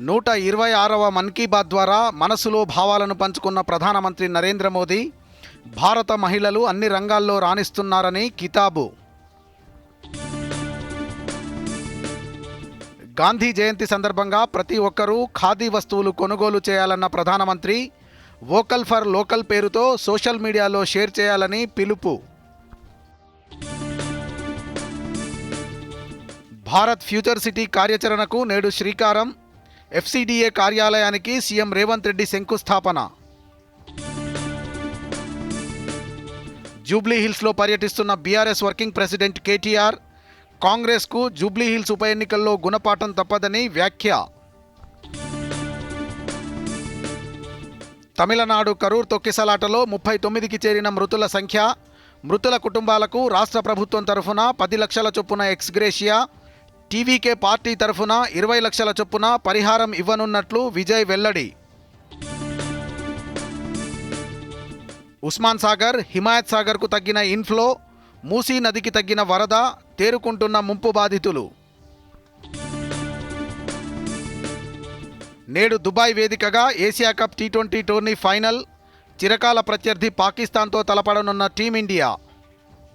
నూట ఇరవై ఆరవ మన్ కీ బాత్ ద్వారా మనసులో భావాలను పంచుకున్న ప్రధానమంత్రి నరేంద్ర మోదీ భారత మహిళలు అన్ని రంగాల్లో రాణిస్తున్నారని కితాబు. గాంధీ జయంతి సందర్భంగా ప్రతి ఒక్కరూ ఖాదీ వస్తువులు కొనుగోలు చేయాలన్న ప్రధానమంత్రి వోకల్ ఫర్ లోకల్ పేరుతో సోషల్ మీడియాలో షేర్ చేయాలని పిలుపు. భారత్ ఫ్యూచర్ సిటీ కార్యాచరణకు నేడు శ్రీకారం. ఎఫ్సిడిఏ కార్యాలయానికి సీఎం రేవంత్ రెడ్డి శంకుస్థాపన. జూబ్లీహిల్స్లో పర్యటిస్తున్న బీఆర్ఎస్ వర్కింగ్ ప్రెసిడెంట్ కేటీఆర్ కాంగ్రెస్కు జూబ్లీహిల్స్ ఉప ఎన్నికల్లో గుణపాఠం తప్పదని వ్యాఖ్య. తమిళనాడు కరూర్ తొక్కిసలాటలో ముప్పై తొమ్మిదికి చేరిన మృతుల సంఖ్య మృతుల కుటుంబాలకు రాష్ట్ర ప్రభుత్వం తరఫున పది లక్షల చొప్పున ఎక్స్గ్రేషియా టీవీకే పార్టీ తరఫున ఇరవై లక్షల చొప్పున పరిహారం ఇవ్వనున్నట్లు విజయ్ వెల్లడి. ఉస్మాన్ సాగర్ హిమాయత్ సాగర్కు తగ్గిన ఇన్ఫ్లో మూసీ నదికి తగ్గిన వరద తేరుకుంటున్న ముంపు బాధితులు. నేడు దుబాయ్ వేదికగా ఏషియా కప్ టీ ట్వంటీ టోర్నీ ఫైనల్ చిరకాల ప్రత్యర్థి పాకిస్తాన్తో తలపడనున్న టీమిండియా.